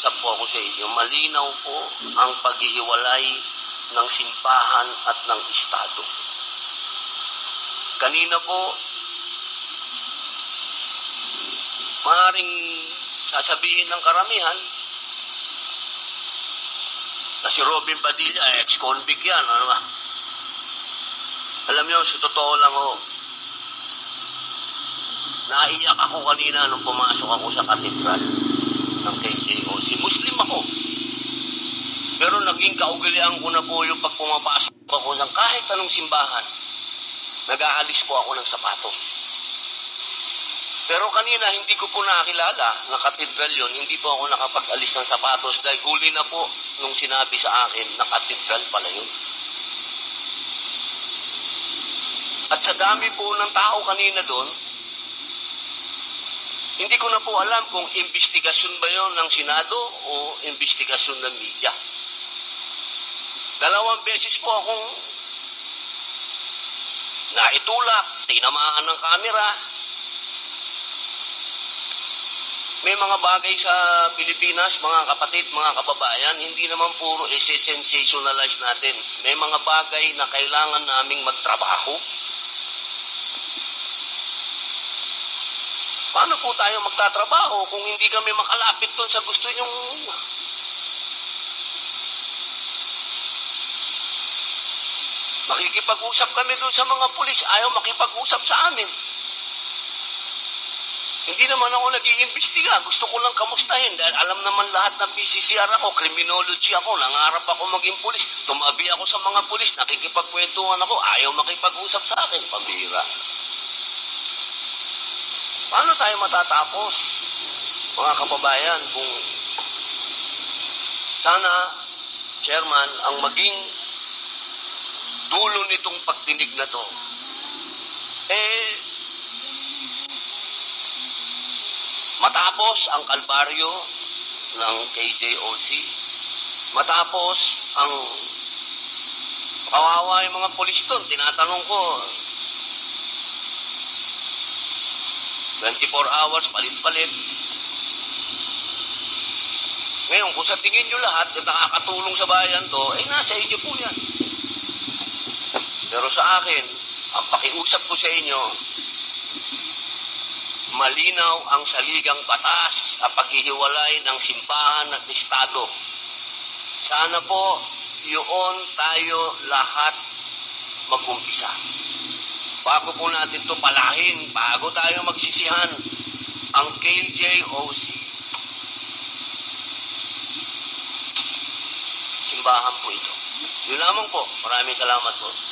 makiusap po ako sa inyo. Malinaw po ang paghihiwalay ng simbahan at ng Estado. Kanina po, maaaring sasabihin ng karamihan na si Robin Padilla, ex-convict yan. Ano ba? Alam niyo, sa totoo lang ho, naiyak ako kanina nung pumasok ako sa katedral ng KJOC. Muslim ako. Pero naging kaugalian ko na po yung pag pumapasok ako ng kahit anong simbahan. Nag-aalis po ako ng sapatos. Pero kanina hindi ko po nakilala na katedral yun. Hindi po ako nakapag-alis ng sapatos dahil huli na po nung sinabi sa akin na katedral pala yun. At sa dami po ng tao kanina doon, hindi ko na po alam kung investigasyon ba yon ng Senado o investigasyon ng media. Dalawang beses po akong naitulak, tinamaan ng kamera. May mga bagay sa Pilipinas, mga kapatid, mga kababayan, hindi naman puro isi-sensationalize natin. May mga bagay na kailangan naming magtrabaho. Paano po tayo magtatrabaho kung hindi kami makalapit doon sa gusto nyong... Makikipag-usap kami doon sa mga pulis, ayaw makipag-usap sa amin. Hindi naman ako nag-iimbestiga. Gusto ko lang kamustahin dahil alam naman lahat ng PCCR ako, criminology ako, nangarap ako maging pulis. Tumabi ako sa mga pulis, nakikipagkwentuhan ako, ayaw makipag-usap sa akin, pambira. Paano tayo matatapos, mga kababayan, kung sana, Chairman, ang maging dulo nitong pagdinig na to, eh, matapos ang kalbaryo ng KJOC, matapos ang kawawa yung mga polis doon, tinatanong ko, 24 hours, palit-palit. Ngayon, kung sa tingin nyo lahat na nakakatulong sa bayan to, eh nasa inyo po yan. Pero sa akin, ang pakiusap ko sa inyo, malinaw ang saligang batas sa paghihiwalay ng simbahan at estado. Sana po, yun tayo lahat mag-umpisa bago po natin to palahin, bago tayo magsisihan ang KJOC. Simbahan po ito. Yun lamang po. Maraming salamat po.